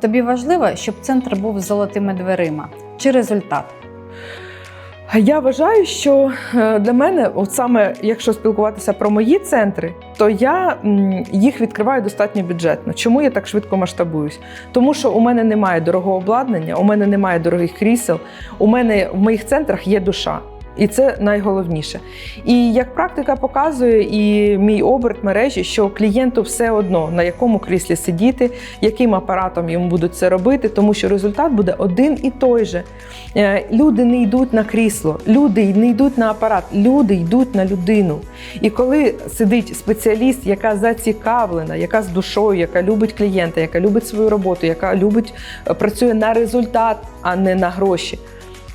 Тобі важливо, щоб центр був з золотими дверима чи результат? Я вважаю, що е, для мене, от саме якщо спілкуватися про мої центри, то я їх відкриваю достатньо бюджетно. Чому я так швидко масштабуюсь? Тому що у мене немає дорогого обладнання, у мене немає дорогих крісел. У мене в моїх центрах є душа. І це найголовніше. І як практика показує, і мій оберт мережі, що клієнту все одно на якому кріслі сидіти, яким апаратом йому будуть це робити, тому що результат буде один і той же. Е, Люди не йдуть на крісло, люди не йдуть на апарат, люди йдуть на людину. І коли сидить спеціаліст, яка зацікавлена, яка з душою, яка любить клієнта, яка любить свою роботу, яка любить е, працює на результат, а не на гроші.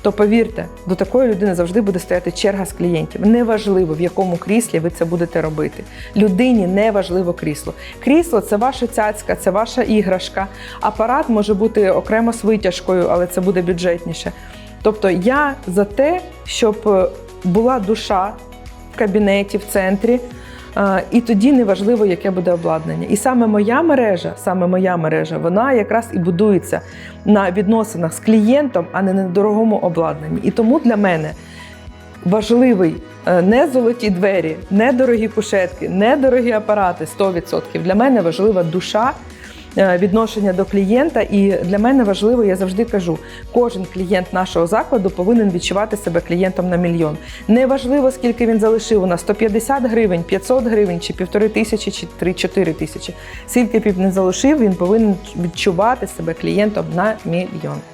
То повірте, до такої людини завжди буде стояти черга з клієнтів. Неважливо, в якому кріслі ви це будете робити. Людині не важливо крісло. Крісло це ваша цяцька, це ваша іграшка. Апарат може бути окремо з витяжкою, але це буде бюджетніше. Тобто я за те, щоб була душа в кабінеті, в центрі. І тоді неважливо, яке буде обладнання. І саме моя мережа, саме моя мережа, вона якраз і будується на відносинах з клієнтом, а не на дорогому обладнанні. І тому для мене важливий е, не золоті двері, не дорогі кушетки, не дорогі апарати 100%. Для мене важлива душа. Е, Відношення до клієнта, і для мене важливо, я завжди кажу, кожен клієнт нашого закладу повинен відчувати себе клієнтом на мільйон. Неважливо, скільки він залишив у нас 150 гривень, 500 гривень, чи півтори тисячі, чи 3-4 тисячі. Скільки б він не залишив, він повинен відчувати себе клієнтом на мільйон.